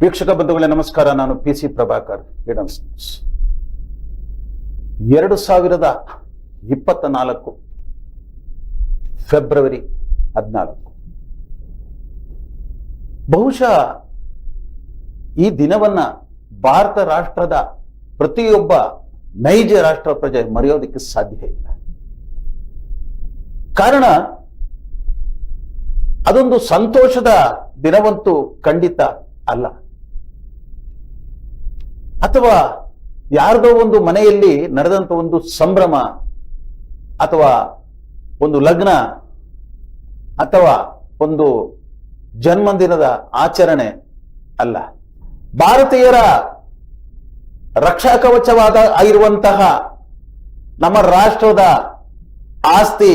ವೀಕ್ಷಕ ಬಂಧುಗಳೇ, ನಮಸ್ಕಾರ. ನಾನು P C Prabhakar hidden's news ಎರಡು ಸಾವಿರದ ಇಪ್ಪತ್ತ ನಾಲ್ಕು ಫೆಬ್ರವರಿ ಹದಿನಾಲ್ಕು. ಬಹುಶಃ ಈ ದಿನವನ್ನ ಭಾರತ ರಾಷ್ಟ್ರದ ಪ್ರತಿಯೊಬ್ಬ ನೈಜ ರಾಷ್ಟ್ರ ಪ್ರಜೆ ಮರೆಯೋದಕ್ಕೆ ಸಾಧ್ಯ ಇಲ್ಲ. ಕಾರಣ, ಅದೊಂದು ಸಂತೋಷದ ದಿನವಂತೂ ಖಂಡಿತ ಅಲ್ಲ. ಅಥವಾ ಯಾರದೋ ಒಂದು ಮನೆಯಲ್ಲಿ ನಡೆದಂತ ಒಂದು ಸಂಭ್ರಮ ಅಥವಾ ಒಂದು ಲಗ್ನ ಅಥವಾ ಒಂದು ಜನ್ಮದಿನದ ಆಚರಣೆ ಅಲ್ಲ. ಭಾರತೀಯರ ರಕ್ಷಾ ಕವಚವಾದ ಆಗಿರುವಂತಹ ನಮ್ಮ ರಾಷ್ಟ್ರದ ಆಸ್ತಿ,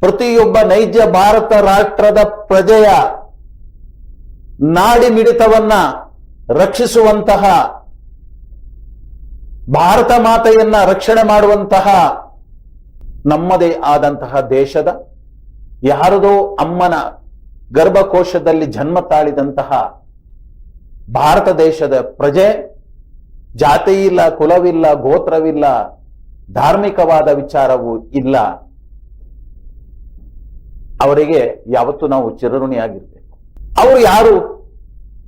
ಪ್ರತಿಯೊಬ್ಬ ನೈಜ ಭಾರತ ರಾಷ್ಟ್ರದ ಪ್ರಜೆಯ ನಾಡಿ ಮಿಡಿತವನ್ನ ರಕ್ಷಿಸುವಂತಹ ಭಾರತ ಮಾತೆಯನ್ನ ರಕ್ಷಣೆ ಮಾಡುವಂತಹ ನಮ್ಮದೇ ಆದಂತಹ ದೇಶದ ಯಾರದೋ ಅಮ್ಮನ ಗರ್ಭಕೋಶದಲ್ಲಿ ಜನ್ಮ ತಾಳಿದಂತಹ ಭಾರತ ದೇಶದ ಪ್ರಜೆ ಜಾತಿ ಇಲ್ಲ ಕುಲವಿಲ್ಲ, ಗೋತ್ರವಿಲ್ಲ, ಧಾರ್ಮಿಕವಾದ ವಿಚಾರವೂ ಇಲ್ಲ. ಅವರಿಗೆ ಯಾವತ್ತೂ ನಾವು ಚಿರಋಣಿಯಾಗಿರ್ಬೇಕು. ಅವರು ಯಾರು?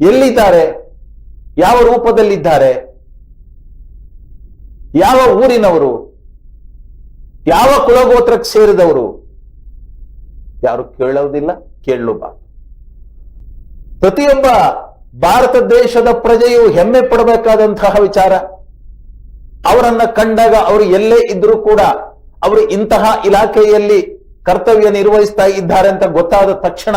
ಎಲ್ಲಿದ್ದಾರೆ? ಯಾವ ರೂಪದಲ್ಲಿದ್ದಾರೆ? ಯಾವ ಊರಿನವರು, ಯಾವ ಕುಲಗೋತ್ರಕ್ಕೆ ಸೇರಿದವರು, ಯಾರು ಕೇಳೋದಿಲ್ಲ, ಕೇಳಲೂಬಾರದು. ಪ್ರತಿಯೊಬ್ಬ ಭಾರತ ದೇಶದ ಪ್ರಜೆಯು ಹೆಮ್ಮೆ ಪಡಬೇಕಾದಂತಹ ವಿಚಾರ. ಅವರನ್ನ ಕಂಡಾಗ ಅವರು ಎಲ್ಲೇ ಇದ್ರೂ ಕೂಡ ಅವರು ಇಂತಹ ಇಲಾಖೆಯಲ್ಲಿ ಕರ್ತವ್ಯ ನಿರ್ವಹಿಸ್ತಾ ಇದ್ದಾರೆ ಅಂತ ಗೊತ್ತಾದ ತಕ್ಷಣ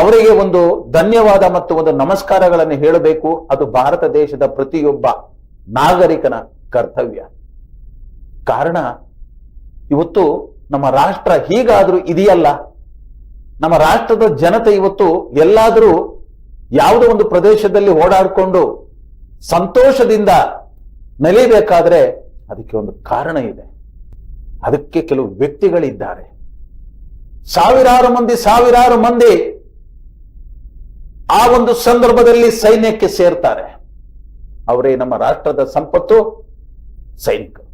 ಅವರಿಗೆ ಒಂದು ಧನ್ಯವಾದ ಮತ್ತು ಒಂದು ನಮಸ್ಕಾರಗಳನ್ನು ಹೇಳಬೇಕು. ಅದು ಭಾರತ ದೇಶದ ಪ್ರತಿಯೊಬ್ಬ ನಾಗರಿಕನ ಕರ್ತವ್ಯ. ಕಾರಣ, ಇವತ್ತು ನಮ್ಮ ರಾಷ್ಟ್ರ ಹೀಗಾದ್ರೂ ಇದೆಯಲ್ಲ? ನಮ್ಮ ರಾಷ್ಟ್ರದ ಜನತೆ ಇವತ್ತು ಎಲ್ಲಾದರೂ ಯಾವುದೋ ಒಂದು ಪ್ರದೇಶದಲ್ಲಿ ಓಡಾಡಿಕೊಂಡು ಸಂತೋಷದಿಂದ ನಲಿಬೇಕಾದ್ರೆ ಅದಕ್ಕೆ ಒಂದು ಕಾರಣ ಇದೆ. ಅದಕ್ಕೆ ಕೆಲವು ವ್ಯಕ್ತಿಗಳಿದ್ದಾರೆ. ಸಾವಿರಾರು ಮಂದಿ ಸಾವಿರಾರು ಮಂದಿ ಆ ಒಂದು ಸಂದರ್ಭದಲ್ಲಿ ಸೈನ್ಯಕ್ಕೆ ಸೇರ್ತಾರೆ. ಅವರೇ ನಮ್ಮ ರಾಷ್ಟ್ರದ ಸಂಪತ್ತು ಸೈನಿಕರು.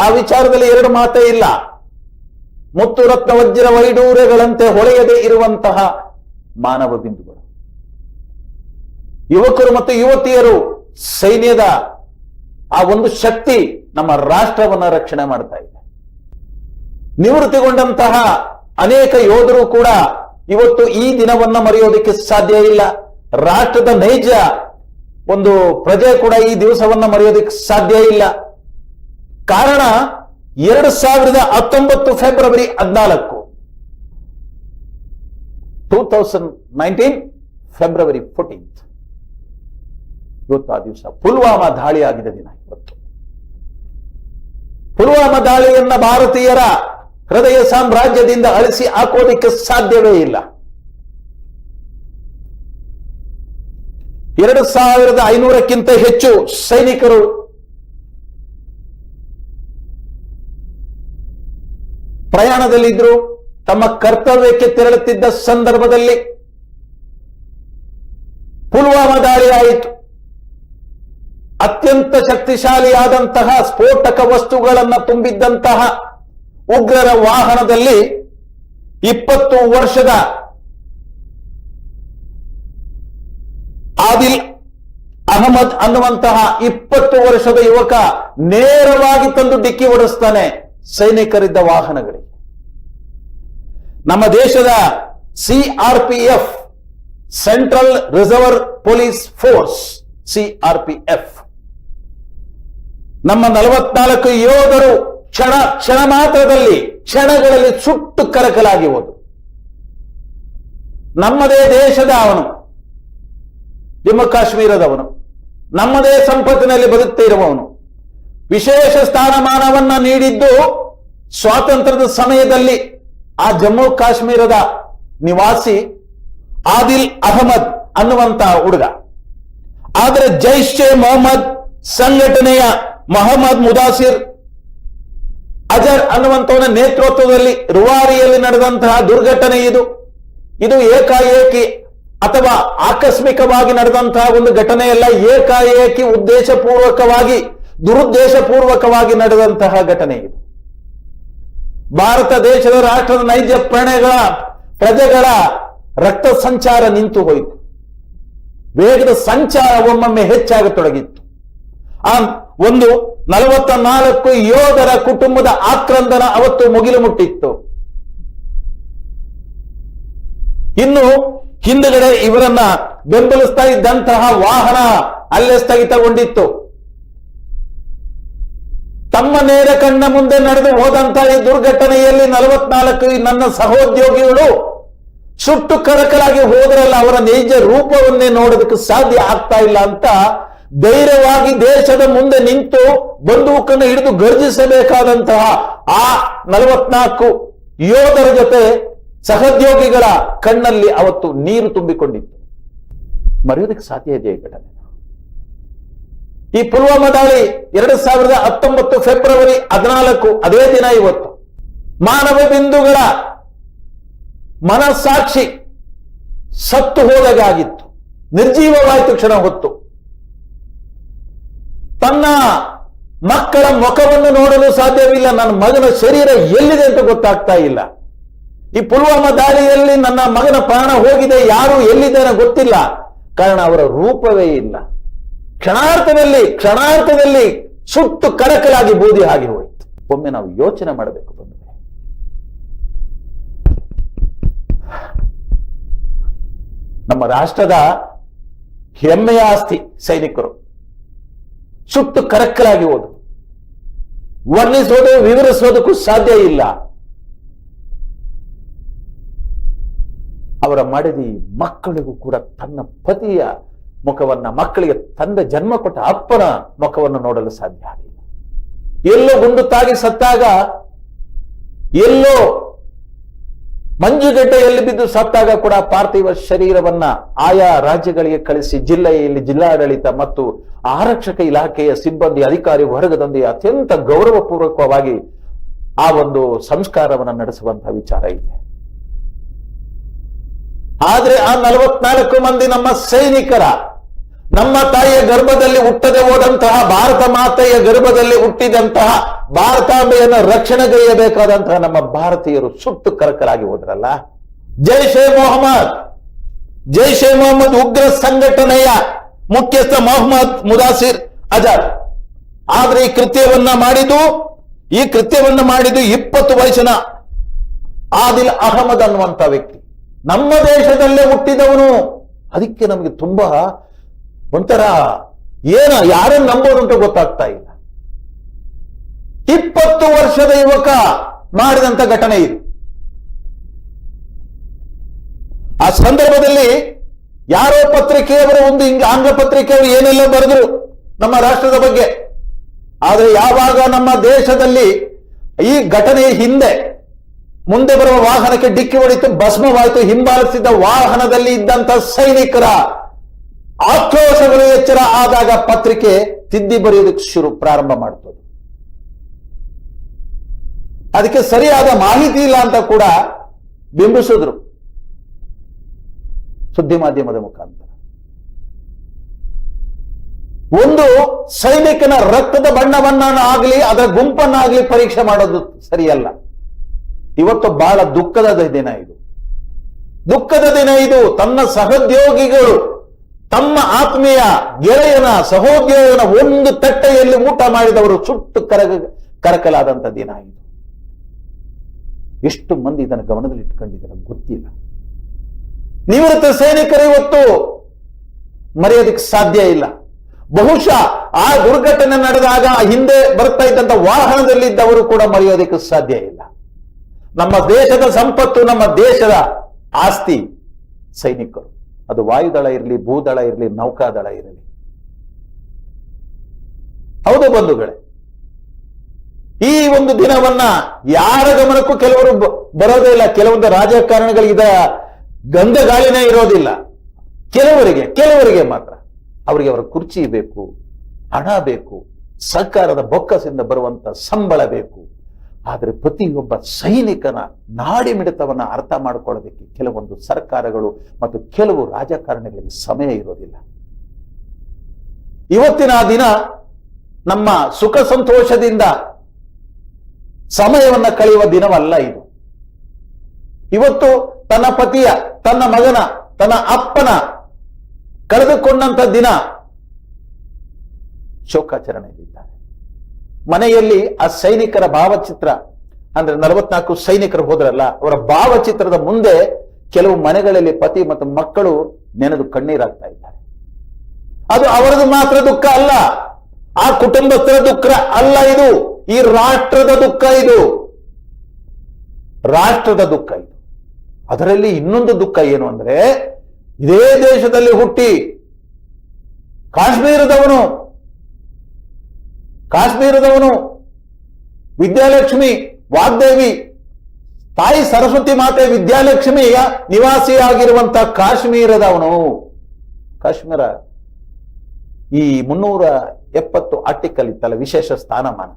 ಆ ವಿಚಾರದಲ್ಲಿ ಎರಡು ಮಾತೇ ಇಲ್ಲ. ಮುತ್ತು ರತ್ನ ವಜ್ರ ವೈಡೂರ್ಯಗಳಂತೆ ಹೊಳೆಯದೆ ಇರುವಂತಹ ಮಾನವ ಬಿಂದುಗಳು. ಯುವಕರು ಮತ್ತು ಯುವತಿಯರು ಸೈನ್ಯದ ಆ ಒಂದು ಶಕ್ತಿ ನಮ್ಮ ರಾಷ್ಟ್ರವನ್ನ ರಕ್ಷಣೆ ಮಾಡ್ತಾ ಇದೆ. ನಿವೃತ್ತಿಗೊಂಡಂತಹ ಅನೇಕ ಯೋಧರು ಕೂಡ ಇವತ್ತು ಈ ದಿನವನ್ನ ಮರೆಯೋದಕ್ಕೆ ಸಾಧ್ಯ ಇಲ್ಲ. ರಾಷ್ಟ್ರದ ನೈಜ ಒಂದು ಪ್ರಜೆ ಕೂಡ ಈ ದಿವಸವನ್ನು ಮರೆಯೋದಕ್ಕೆ ಸಾಧ್ಯ ಇಲ್ಲ. ಕಾರಣ ಎರಡು ಸಾವಿರದ ಹತ್ತೊಂಬತ್ತು ಫೆಬ್ರವರಿ ಹದಿನಾಲ್ಕು. Two thousand nineteen February fourteenth. ಇವತ್ತು ಆ ದಿವಸ ಪುಲ್ವಾಮಾ ದಾಳಿ ಆಗಿದ ದಿನ ಇವತ್ತು. ಪುಲ್ವಾಮಾ ದಾಳಿಯನ್ನ ಭಾರತೀಯರ ಹೃದಯ ಸಾಮ್ರಾಜ್ಯದಿಂದ ಅಳಿಸಿ ಹಾಕೋದಿಕ್ಕೆ ಸಾಧ್ಯವೇ ಇಲ್ಲ. ಎರಡು ಸಾವಿರದ ಐನೂರಕ್ಕಿಂತ ಹೆಚ್ಚು ಸೈನಿಕರು ಪ್ರಯಾಣದಲ್ಲಿದ್ರು ತಮ್ಮ ಕರ್ತವ್ಯಕ್ಕೆ ತೆರಳುತ್ತಿದ್ದ ಸಂದರ್ಭದಲ್ಲಿ ಪುಲ್ವಾಮಾ ದಾಳಿ ಆಯಿತು ಅತ್ಯಂತ ಶಕ್ತಿಶಾಲಿಯಾದಂತಹ ಸ್ಫೋಟಕ ವಸ್ತುಗಳನ್ನು ತುಂಬಿದ್ದಂತಹ ಉಗ್ರರ ವಾಹನದಲ್ಲಿ ಇಪ್ಪತ್ತು ವರ್ಷದ ಆದಿಲ್ ಅಹಮದ್ ಅನ್ನುವಂತಹ ಇಪ್ಪತ್ತು ವರ್ಷದ ಯುವಕ ನೇರವಾಗಿ ತಂದು ಡಿಕ್ಕಿ ಹೊಡೆಸ್ತಾನೆ ಸೈನಿಕರಿದ್ದ ವಾಹನಗಳಿಗೆ. ನಮ್ಮ ದೇಶದ CRPF central reserve police force CRPF ನಮ್ಮ ನಲವತ್ನಾಲ್ಕು ಯೋಧರು ಕ್ಷಣ ಕ್ಷಣ ಮಾತ್ರದಲ್ಲಿ ಕ್ಷಣಗಳಲ್ಲಿ ಸುಟ್ಟು ಕರಕಲಾಗಿ ಹೋದು ನಮ್ಮದೇ ದೇಶದ ಅವನು. ಜಮ್ಮು ಕಾಶ್ಮೀರದವನು. ನಮ್ಮದೇ ಸಂಪತ್ತಿನಲ್ಲಿ ಬದುಕ್ತಿರುವವನು ವಿಶೇಷ ಸ್ಥಾನಮಾನವನ್ನ ನೀಡಿದ್ದು ಸ್ವಾತಂತ್ರ್ಯದ ಸಮಯದಲ್ಲಿ ಆ ಜಮ್ಮು ಕಾಶ್ಮೀರದ ನಿವಾಸಿ ಆದಿಲ್ ಅಹಮದ್ ಅನ್ನುವಂತ ಹುಡುಗ. ಆದರೆ ಜೈಷ್ ಎ ಮೊಹಮ್ಮದ್ ಸಂಘಟನೆಯ ಮೊಹಮ್ಮದ್ ಮುದಾಸಿರ್ ಅಜರ್ ಅನ್ನುವಂತವನ ನೇತೃತ್ವದಲ್ಲಿ ರುವಾರಿಯಲ್ಲಿ ನಡೆದಂತಹ ದುರ್ಘಟನೆ ಇದು. ಇದು ಏಕಾಏಕಿ ಅಥವಾ ಆಕಸ್ಮಿಕವಾಗಿ ನಡೆದಂತಹ ಒಂದು ಘಟನೆಯಲ್ಲ ಏಕಾಏಕಿ ಉದ್ದೇಶಪೂರ್ವಕವಾಗಿ, ದುರುದ್ದೇಶಪೂರ್ವಕವಾಗಿ ನಡೆದಂತಹ ಘಟನೆ ಇದು. ಭಾರತ ದೇಶದ ರಾಷ್ಟ್ರದ ನೈಜ ಪ್ರಣಯಗಳ, ಪ್ರಜೆಗಳ ರಕ್ತ ಸಂಚಾರ ನಿಂತು ಹೋಯಿತು. ವೇಗದ ಸಂಚಾರ ಒಮ್ಮೊಮ್ಮೆ ಹೆಚ್ಚಾಗತೊಡಗಿತ್ತು. ಆ ಒಂದು ನಲವತ್ತ ನಾಲ್ಕು ಯೋಧರ ಕುಟುಂಬದ ಆಕ್ರಂದನ ಅವತ್ತು ಮುಗಿಲು ಮುಟ್ಟಿತ್ತು. ಇನ್ನು ಹಿಂದುಗಡೆ ಇವರನ್ನ ಬೆಂಬಲಿಸ್ತಾ ಇದ್ದಂತಹ ವಾಹನ ಅಲ್ಲೇ ಸ್ಥಗಿತಗೊಂಡಿತ್ತು. ತಮ್ಮ ನೇರ ಕಣ್ಣ ಮುಂದೆ ನಡೆದು ಹೋದಂತಹ ಈ ದುರ್ಘಟನೆಯಲ್ಲಿ ನಲವತ್ನಾಲ್ಕು ನನ್ನ ಸಹೋದ್ಯೋಗಿಗಳು ಸುಟ್ಟು ಕರಕಲಾಗಿ ಹೋದ್ರಲ್ಲ, ಅವರ ನೈಜ ರೂಪವನ್ನೇ ನೋಡೋದಕ್ಕೆ ಸಾಧ್ಯ ಆಗ್ತಾ ಇಲ್ಲ ಅಂತ ಧೈರ್ಯವಾಗಿ ದೇಶದ ಮುಂದೆ ನಿಂತು ಬಂದೂಕನ್ನು ಹಿಡಿದು ಗರ್ಜಿಸಬೇಕಾದಂತಹ ಆ ನಲವತ್ನಾಲ್ಕು ಯೋಧರ ಜೊತೆ ಸಹೋದ್ಯೋಗಿಗಳ ಕಣ್ಣಲ್ಲಿ ಅವತ್ತು ನೀರು ತುಂಬಿಕೊಂಡಿತ್ತು. ಮರೆಯೋದಕ್ಕೆ ಸಾಧ್ಯ ಇದೆ ಈ ಘಟನೆ? ಈ ಪುಲ್ವಾಮಾ ದಾಳಿ ಎರಡು ಸಾವಿರದ ಹತ್ತೊಂಬತ್ತು ಫೆಬ್ರವರಿ ಹದಿನಾಲ್ಕು, ಅದೇ ದಿನ ಇವತ್ತು. ಮಾನವ ಬಿಂದುಗಳ ಮನಸ್ಸಾಕ್ಷಿ ಸತ್ತು ಹೋದಾಗಿತ್ತು ನಿರ್ಜೀವವಾಯಿತು ಕ್ಷಣ ಹೊತ್ತು. ತನ್ನ ಮಕ್ಕಳ ಮುಖವನ್ನು ನೋಡಲು ಸಾಧ್ಯವಿಲ್ಲ, ನನ್ನ ಮಗನ ಶರೀರ ಎಲ್ಲಿದೆ ಅಂತ ಗೊತ್ತಾಗ್ತಾ ಇಲ್ಲ. ಈ ಪುಲ್ವಾಮಾ ದಾಳಿಯಲ್ಲಿ ನನ್ನ ಮಗನ ಪ್ರಾಣ ಹೋಗಿದೆ, ಯಾರು ಎಲ್ಲಿದ್ದಾನೆ ಗೊತ್ತಿಲ್ಲ. ಕಾರಣ ಅವರ ರೂಪವೇ ಇಲ್ಲ. ಕ್ಷಣಾರ್ಥದಲ್ಲಿ ಕ್ಷಣಾರ್ಥದಲ್ಲಿ ಸುಟ್ಟು ಕಡಕಲಾಗಿ ಬೂದಿ ಆಗಿ ಹೋಯಿತು. ಒಮ್ಮೆ ನಾವು ಯೋಚನೆ ಮಾಡಬೇಕು ನಮ್ಮ ರಾಷ್ಟ್ರದ ಹೆಮ್ಮೆಯ ಆಸ್ತಿ ಸೈನಿಕರು. ಸುಟ್ಟು ಕರಕಲಾಗಿ ಹೋದು ವರ್ಣಿಸೋದು, ವಿವರಿಸೋದಕ್ಕೂ ಸಾಧ್ಯ ಇಲ್ಲ. ಅವರ ಮಡದಿ ಮಕ್ಕಳಿಗೂ ಕೂಡ ತನ್ನ ಪತಿಯ ಮುಖವನ್ನ, ಮಕ್ಕಳಿಗೆ ತಂದ ಜನ್ಮ ಕೊಟ್ಟ ಅಪ್ಪನ ಮುಖವನ್ನು ನೋಡಲು ಸಾಧ್ಯ ಆಗಿಲ್ಲ. ಎಲ್ಲೋ ಗುಂಡು ತಾಗಿ ಸತ್ತಾಗ, ಎಲ್ಲೋ ಮಂಜುಗಡ್ಡೆಯಲ್ಲಿ ಬಿದ್ದು ಸತ್ತಾಗ ಕೂಡ ಪಾರ್ಥಿವ ಶರೀರವನ್ನ ಆಯಾ ರಾಜ್ಯಗಳಿಗೆ ಕಳಿಸಿ ಜಿಲ್ಲೆಯಲ್ಲಿ ಜಿಲ್ಲಾಡಳಿತ ಮತ್ತು ಆರಕ್ಷಕ ಇಲಾಖೆಯ ಸಿಬ್ಬಂದಿ, ಅಧಿಕಾರಿ ವರ್ಗದೊಂದಿಗೆ ಅತ್ಯಂತ ಗೌರವಪೂರ್ವಕವಾಗಿ ಆ ಒಂದು ಸಂಸ್ಕಾರವನ್ನು ನಡೆಸುವಂತಹ ವಿಚಾರ ಇದೆ. ಆದ್ರೆ ಆ ನಲವತ್ನಾಲ್ಕು ಮಂದಿ ನಮ್ಮ ಸೈನಿಕರ, ನಮ್ಮ ತಾಯಿಯ ಗರ್ಭದಲ್ಲಿ ಹುಟ್ಟದೆ ಹೋದಂತಹ ಭಾರತ ಮಾತೆಯ ಗರ್ಭದಲ್ಲಿ ಹುಟ್ಟಿದಂತಹ ಭಾರತಾಂಬೆಯನ್ನು ರಕ್ಷಣೆಗೈಯಬೇಕಾದಂತಹ ನಮ್ಮ ಭಾರತೀಯರು ಸುಟ್ಟು ಕರಕರಾಗಿ ಹೋದ್ರಲ್ಲ? ಜೈಷ್ ಎ ಮೊಹಮ್ಮದ್! ಜೈ ಎ ಮೊಹಮ್ಮದ್ ಉಗ್ರ ಸಂಘಟನೆಯ ಮುಖ್ಯಸ್ಥ ಮೊಹಮ್ಮದ್ ಮುದಾಸಿರ್ ಅಜಾದ್. ಆದ್ರೆ ಈ ಕೃತ್ಯವನ್ನ ಮಾಡಿದ್ದು, ಈ ಕೃತ್ಯವನ್ನ ಮಾಡಿದ್ದು ಇಪ್ಪತ್ತು ವಯಸ್ಸಿನ ಆದಿಲ್ ಅಹಮದ್ ಅನ್ನುವಂತ ವ್ಯಕ್ತಿ. ನಮ್ಮ ದೇಶದಲ್ಲೇ ಹುಟ್ಟಿದವನು. ಅದಕ್ಕೆ ನಮಗೆ ತುಂಬಾ ಒಂಥರ ಏನ ಯಾರನ್ನು ಅಂತ ಗೊತ್ತಾಗ್ತಾ ಇಲ್ಲ. ಇಪ್ಪತ್ತು ವರ್ಷದ ಯುವಕ ಮಾಡಿದಂತ ಘಟನೆ ಇದು. ಆ ಸಂದರ್ಭದಲ್ಲಿ ಯಾರೋ ಪತ್ರಿಕೆಯವರು, ಒಂದು ಹಿಂಗ ಆಂಗ್ಲ ಪತ್ರಿಕೆಯವರು ಏನೆಲ್ಲ ಬರೆದ್ರು ನಮ್ಮ ರಾಷ್ಟ್ರದ ಬಗ್ಗೆ. ಆದರೆ ಯಾವಾಗ ನಮ್ಮ ದೇಶದಲ್ಲಿ ಈ ಘಟನೆಯ ಹಿಂದೆ ಮುಂದೆ ಬರುವ ವಾಹನಕ್ಕೆ ಡಿಕ್ಕಿ ಹೊಡಿತು, ಭಸ್ಮವಾಯಿತು ಹಿಂಬಾಲಿಸಿದ್ದ ವಾಹನದಲ್ಲಿ ಇದ್ದಂತ ಸೈನಿಕರ ಆಕ್ರೋಶಗಳು ಎಚ್ಚರ ಆದಾಗ ಪತ್ರಿಕೆ ತಿದ್ದಿ ಬರೆಯೋದಕ್ಕೆ ಶುರು ಪ್ರಾರಂಭ ಮಾಡ್ತದೆ. ಅದಕ್ಕೆ ಸರಿಯಾದ ಮಾಹಿತಿ ಇಲ್ಲ ಅಂತ ಕೂಡ ಬಿಂಬಿಸಿದ್ರು ಸುದ್ದಿ ಮಾಧ್ಯಮದ ಮುಖಾಂತರ. ಒಂದು ಸೈನಿಕನ ರಕ್ತದ ಬಣ್ಣವನ್ನ ಆಗಲಿ ಅದರ ಗುಂಪನ್ನಾಗ್ಲಿ ಪರೀಕ್ಷೆ ಮಾಡೋದು ಸರಿಯಲ್ಲ. ಇವತ್ತು ಬಹಳ ದುಃಖದ ದಿನ ಇದು. ದುಃಖದ ದಿನ ಇದು. ತನ್ನ ಸಹೋದ್ಯೋಗಿಗಳು, ತಮ್ಮ ಆತ್ಮೀಯ ಗೆಳೆಯನ ಸಹೋದ್ಯೋಗನ ಒಂದು ತಟ್ಟೆಯಲ್ಲಿ ಊಟ ಮಾಡಿದವರು ಸುಟ್ಟು ಕರಗ, ಕರಕಲಾದಂತ ದಿನ ಇದು. ಎಷ್ಟು ಮಂದಿ ಇದನ್ನು ಗಮನದಲ್ಲಿ ಇಟ್ಕೊಂಡಿದ್ದಾರೆ ಗೊತ್ತಿಲ್ಲ. ನಿವೃತ್ತ ಸೈನಿಕರು ಇವತ್ತು ಮರೆಯೋದಕ್ಕೆ ಸಾಧ್ಯ ಇಲ್ಲ. ಬಹುಶಃ ಆ ದುರ್ಘಟನೆ ನಡೆದಾಗ ಹಿಂದೆ ಬರ್ತಾ ಇದ್ದಂತ ವಾಹನದಲ್ಲಿದ್ದವರು ಕೂಡ ಮರೆಯೋದಕ್ಕೆ ಸಾಧ್ಯ ಇಲ್ಲ. ನಮ್ಮ ದೇಶದ ಸಂಪತ್ತು, ನಮ್ಮ ದೇಶದ ಆಸ್ತಿ ಸೈನಿಕರು. ಅದು ವಾಯುದಳ ಇರಲಿ, ಭೂದಳ ಇರಲಿ, ನೌಕಾದಳ ಇರಲಿ. ಹೌದು ಬಂಧುಗಳೇ. ಈ ಒಂದು ದಿನವನ್ನ ಯಾರ ಗಮನಕ್ಕೂ ಕೆಲವರು ಬರೋದೇ ಇಲ್ಲ. ಕೆಲವೊಂದು ರಾಜಕಾರಣಿಗಳಿಗೆ ಇದ ಗಂಧ ಗಾಳಿನೇ ಇರೋದಿಲ್ಲ. ಕೆಲವರಿಗೆ ಕೆಲವರಿಗೆ ಮಾತ್ರ. ಅವರಿಗೆ ಅವರ ಕುರ್ಚಿ ಬೇಕು, ಹಣ ಬೇಕು, ಸರ್ಕಾರದ ಬೊಕ್ಕಸಿಂದ ಬರುವಂತ ಸಂಬಳ ಬೇಕು. ಆದರೆ ಪ್ರತಿಯೊಬ್ಬ ಸೈನಿಕನ ನಾಡಿ ಮಿಡಿತವನ್ನು ಅರ್ಥ ಮಾಡ್ಕೊಳ್ಳೋದಕ್ಕೆ ಕೆಲವೊಂದು ಸರ್ಕಾರಗಳು ಮತ್ತು ಕೆಲವು ರಾಜಕಾರಣಿಗಳಿಗೆ ಸಮಯ ಇರೋದಿಲ್ಲ. ಇವತ್ತಿನ ದಿನ ನಮ್ಮ ಸುಖ ಸಂತೋಷದಿಂದ ಸಮಯವನ್ನ ಕಳೆಯುವ ದಿನವಲ್ಲ ಇದು. ಇವತ್ತು ತನ್ನ ಪತಿಯ, ತನ್ನ ಮಗನ, ತನ್ನ ಅಪ್ಪನ ಕಳೆದುಕೊಂಡಂತ ದಿನ ಶೋಕಾಚರಣೆಯಲ್ಲಿದ್ದಾರೆ. ಮನೆಯಲ್ಲಿ ಆ ಸೈನಿಕರ ಭಾವಚಿತ್ರ, ಅಂದ್ರೆ ನಲವತ್ನಾಲ್ಕು ಸೈನಿಕರು ಹೋದ್ರಲ್ಲ, ಅವರ ಭಾವಚಿತ್ರದ ಮುಂದೆ ಕೆಲವು ಮನೆಗಳಲ್ಲಿ ಪತಿ ಮತ್ತು ಮಕ್ಕಳು ನೆನೆದು ಕಣ್ಣೀರಾಗ್ತಾ ಇದ್ದಾರೆ. ಅದು ಅವರದು ಮಾತ್ರ ದುಃಖ ಅಲ್ಲ, ಆ ಕುಟುಂಬಸ್ಥರ ದುಃಖ ಅಲ್ಲ ಇದು, ಈ ರಾಷ್ಟ್ರದ ದುಃಖ ಇದು. ರಾಷ್ಟ್ರದ ದುಃಖ ಇದು. ಅದರಲ್ಲಿ ಇನ್ನೊಂದು ದುಃಖ ಏನು ಅಂದ್ರೆ, ಇದೇ ದೇಶದಲ್ಲಿ ಹುಟ್ಟಿ ಕಾಶ್ಮೀರದವನು ಕಾಶ್ಮೀರದವನು ವಿದ್ಯಾಲಕ್ಷ್ಮಿ, ವಾಗ್ದೇವಿ, ತಾಯಿ ಸರಸ್ವತಿ ಮಾತೆ ವಿದ್ಯಾಲಕ್ಷ್ಮಿಯ ನಿವಾಸಿಯಾಗಿರುವಂತ ಕಾಶ್ಮೀರದವನು. ಕಾಶ್ಮೀರ ಈ ಮುನ್ನೂರ ಎಪ್ಪತ್ತು ಆರ್ಟಿಕಲ್ ಇತ್ತಲ್ಲ ವಿಶೇಷ ಸ್ಥಾನಮಾನ.